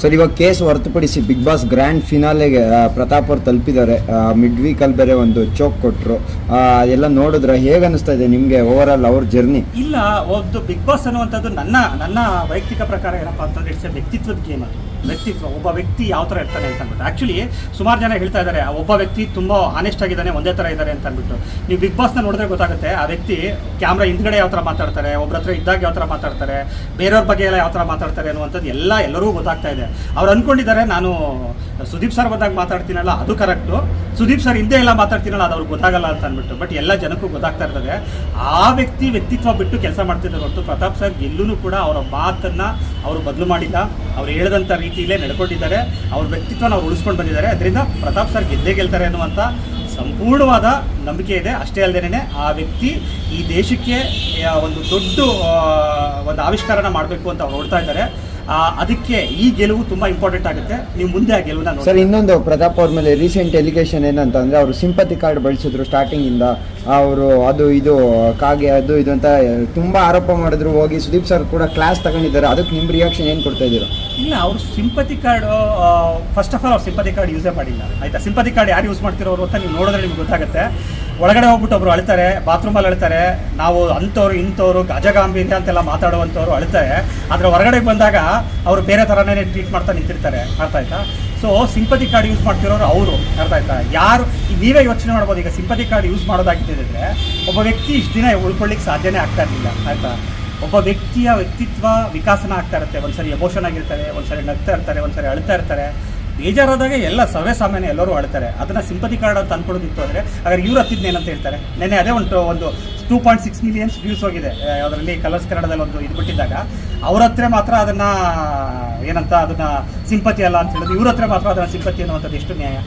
Sir, ಇವಾಗ case ಹೊರತುಪಡಿಸಿ big Boss grand ಫಿನಾಲೆಗೆ ಪ್ರತಾಪ್ ಅವ್ರು ತಲುಪಿದ್ದಾರೆ. ಮಿಡ್ ವೀಕಲ್ಲಿ ಬೇರೆ ಒಂದು ಚೋಕ್ ಕೊಟ್ಟರು ಎಲ್ಲ ನೋಡಿದ್ರೆ ಹೇಗೆ ಅನಿಸ್ತಾ ಇದೆ ನಿಮಗೆ ಓವರ್ ಆಲ್ ಅವ್ರ ಜರ್ನಿ ಇಲ್ಲ, ಒಂದು ಬಿಗ್ ಬಾಸ್ ಅನ್ನುವಂಥದ್ದು ನನ್ನ ನನ್ನ ವೈಯಕ್ತಿಕ ಪ್ರಕಾರ ಏನಪ್ಪಾ ಅಂತಂದ್ರೆ ಇಟ್ಸ್ ವ್ಯಕ್ತಿತ್ವದ ಗೇಮ್ ಅದು. ವ್ಯಕ್ತಿತ್ವ, ಒಬ್ಬ ವ್ಯಕ್ತಿ ಯಾವ ಥರ ಇರ್ತಾನೆ ಅಂತ ಅಂದ್ಬಿಟ್ಟು. ಆ್ಯಕ್ಚುಲಿ ಸುಮಾರು ಜನ ಹೇಳ್ತಾ ಇದ್ದಾರೆ ಒಬ್ಬ ವ್ಯಕ್ತಿ ತುಂಬ ಆನೆಸ್ಟ್ ಆಗಿದ್ದಾನೆ, ಒಂದೇ ಥರ ಇದ್ದಾರೆ ಅಂತ ಅಂದ್ಬಿಟ್ಟು. ನೀವು ಬಿಗ್ ಬಾಸ್ನ ನೋಡಿದ್ರೆ ಗೊತ್ತಾಗುತ್ತೆ, ಆ ವ್ಯಕ್ತಿ ಕ್ಯಾಮ್ರಾ ಹಿಂದ್ಗಡೆ ಯಾವ ಥರ ಮಾತಾಡ್ತಾರೆ ಒಬ್ಬರ ಹತ್ರ ಇದ್ದಾಗ ಯಾವ ಥರ ಮಾತಾಡ್ತಾರೆ, ಬೇರೆಯವ್ರ ಬಗ್ಗೆ ಎಲ್ಲ ಯಾವ ಥರ ಮಾತಾಡ್ತಾರೆ ಅನ್ನುವಂಥದ್ದು ಎಲ್ಲ ಎಲ್ಲರೂ ಗೊತ್ತಾಗ್ತಾ ಇದೆ. ಅವ್ರು ಅಂದ್ಕೊಂಡಿದ್ದಾರೆ ನಾನು ಸುದೀಪ್ ಸರ್ ಬಂದಾಗ ಮಾತಾಡ್ತೀನಲ್ಲ, ಅದು ಕರೆಕ್ಟು ಸುದೀಪ್ ಸರ್ ಹಿಂದೆ ಎಲ್ಲ ಮಾತಾಡ್ತೀನಲ್ಲ, ಅದು ಅವ್ರಿಗೆ ಗೊತ್ತಾಗಲ್ಲ ಅಂತ ಅಂದ್ಬಿಟ್ಟು. ಬಟ್ ಎಲ್ಲ ಜನಕ್ಕೂ ಗೊತ್ತಾಗ್ತಾ ಇರ್ತದೆ. ಆ ವ್ಯಕ್ತಿ ವ್ಯಕ್ತಿತ್ವ ಬಿಟ್ಟು ಕೆಲಸ ಮಾಡ್ತಿದ್ದಾರೆ ಹೊರತು ಪ್ರತಾಪ್ ಸರ್ ಎಲ್ಲೂ ಕೂಡ ಅವರ ಮಾತನ್ನ ಅವರು ಬದಲು ಮಾಡಿಲ್ಲ ಅವ್ರು ಹೇಳಿದಂಥ ರೀತಿಯಲ್ಲೇ ನಡ್ಕೊಂಡಿದ್ದಾರೆ. ಅವ್ರ ವ್ಯಕ್ತಿತ್ವನ ಅವ್ರು ಉಳಿಸ್ಕೊಂಡು ಬಂದಿದ್ದಾರೆ. ಅದರಿಂದ ಪ್ರತಾಪ್ ಸರ್ ಗೆದ್ದೇ ಗೆಲ್ತಾರೆ ಅನ್ನುವಂಥ ಸಂಪೂರ್ಣವಾದ ನಂಬಿಕೆ ಇದೆ. ಅಷ್ಟೇ ಅಲ್ಲದೇನೆ ಆ ವ್ಯಕ್ತಿ ಈ ದೇಶಕ್ಕೆ ಒಂದು ದೊಡ್ಡ ಒಂದು ಆವಿಷ್ಕಾರನ ಮಾಡಬೇಕು ಅಂತ ಅವ್ರು ಇದ್ದಾರೆ. ಅದಕ್ಕೆ ಈ ಗೆಲುವು ತುಂಬಾ ಇಂಪಾರ್ಟೆಂಟ್ ಆಗುತ್ತೆ. ನೀವು ಮುಂದೆ ಆ ಗೆಲುವನ್ನ ನೋಡಿ ಸರ್ ಇನ್ನೊಂದು ಪ್ರತಾಪ್ ಅವ್ರ ಮೇಲೆ ರೀಸೆಂಟ್ ಎಲಿಗೇಷನ್ ಏನಂತ ಅಂದ್ರೆ ಅವರು ಸಿಂಪತಿ ಕಾರ್ಡ್ ಬಳಸಿದ್ರು ಸ್ಟಾರ್ಟಿಂಗ್ ಇಂದ. ಅವರು ಅದು ಇದು ಕಾಗೆ ಅದು ಇದು ಅಂತ ತುಂಬಾ ಆರೋಪ ಮಾಡಿದ್ರು. ಹೋಗಿ ಸುದೀಪ್ ಸರ್ ಕೂಡ ಕ್ಲಾಸ್ ತಗೊಂಡಿದ್ದಾರೆ. ಅದಕ್ಕೆ ನಿಮ್ಮ ರಿಯಾಕ್ಷನ್ ಏನು ಕೊಡ್ತಾ ಇದ್ದೀರಾ? ಇಲ್ಲ ಅವರು sympathy card first of all ಅವ್ರು ಸಿಂಪತಿ ಕಾರ್ಡ್ ಯೂಸೇ ಮಾಡಿಲ್ಲ. ಆಯ್ತಾ? ಸಿಂಪತಿ ಕಾರ್ಡ್ ಯಾರು ಯೂಸ್ ಮಾಡ್ತಿರೋರು ಅಂತ ನೀವು ನೋಡಿದ್ರೆ ನಿಮ್ಗೆ ಗೊತ್ತಾಗುತ್ತೆ. ಒಳಗಡೆ ಹೋಗ್ಬಿಟ್ಟು ಒಬ್ರು ಅಳ್ತಾರೆ ಬಾತ್ರೂಮಲ್ಲಿ ಅಳ್ತಾರೆ. ನಾವು ಅಂಥವ್ರು, ಇಂಥವ್ರು, ಗಜಗಾಂಭೀರ್ಯ ಅಂತೆಲ್ಲ ಮಾತಾಡುವಂಥವ್ರು ಅಳ್ತಾರೆ. ಆದರೆ ಹೊರಗಡೆ ಬಂದಾಗ ಅವರು ಬೇರೆ ಥರನೇ ಟ್ರೀಟ್ ಮಾಡ್ತಾ ನಿಂತಿರ್ತಾರೆ. ಅರ್ಥ ಆಯ್ತಾ? ಸೊ ಸಿಂಪತಿ ಕಾರ್ಡ್ ಯೂಸ್ ಮಾಡ್ತಿರೋರು ಅವರು. ಅರ್ಥ ಆಯ್ತಾ? ಯಾರು ನೀವೇ ಯೋಚನೆ ಮಾಡ್ಬೋದು. ಈಗ ಸಿಂಪತಿ ಕಾರ್ಡ್ ಯೂಸ್ ಮಾಡೋದಾಗಿದ್ದಿದ್ರೆ ಒಬ್ಬ ವ್ಯಕ್ತಿ ಇಷ್ಟು ದಿನ ಉಳ್ಕೊಳ್ಳಿಕ್ಕೆ ಸಾಧ್ಯನೇ ಆಗ್ತಾ ಇರಲಿಲ್ಲ. ಆಯ್ತಾ? ಒಬ್ಬ ವ್ಯಕ್ತಿಯ ವ್ಯಕ್ತಿತ್ವ ವಿಕಾಸನ ಆಗ್ತಾ ಇರುತ್ತೆ. ಒಂದ್ಸರಿ ಎಮೋಷನ್ ಆಗಿರ್ತಾರೆ, ಒಂದ್ಸರಿ ನಗ್ತಾ ಇರ್ತಾರೆ, ಒಂದ್ಸರಿ ಅಳ್ತಾ ಇರ್ತಾರೆ. ಬೇಜಾರಾದಾಗ ಎಲ್ಲ ಸರ್ವೇ ಸಾಮಾನ್ಯ ಎಲ್ಲರೂ ಆಡ್ತಾರೆ. ಅದನ್ನ ಸಿಂಪತಿ ಕಾರ್ಡ್ ಅಂತ ಅನ್ಕೊಳ್ಳೋದಿತ್ತು ಅಂದರೆ, ಹಾಗಾದ್ರೆ ಇವ್ರು ಹತ್ತಿದ್ನೇನಂತ ಹೇಳ್ತಾರೆ? ನೆನ್ನೆ ಅದೇ ಒಂದು ಒಂದು two point six millions views ಹೋಗಿದೆ. ಅದರಲ್ಲಿ ಕಲರ್ಸ್ ಕನ್ನಡದಲ್ಲಿ ಒಂದು ಇದು ಬಿಟ್ಟಿದ್ದಾಗ, ಅವ್ರ ಹತ್ರ ಮಾತ್ರ ಅದನ್ನ, ಏನಂತ, ಅದನ್ನ ಸಿಂಪತಿ ಅಲ್ಲ ಅಂತ ಹೇಳಿದ್ರು ಇವ್ರ ಹತ್ರ ಮಾತ್ರ ಅದನ್ನ ಸಿಂಪತಿ ಅನ್ನುವಂಥದ್ದು ಎಷ್ಟು ನ್ಯಾಯ?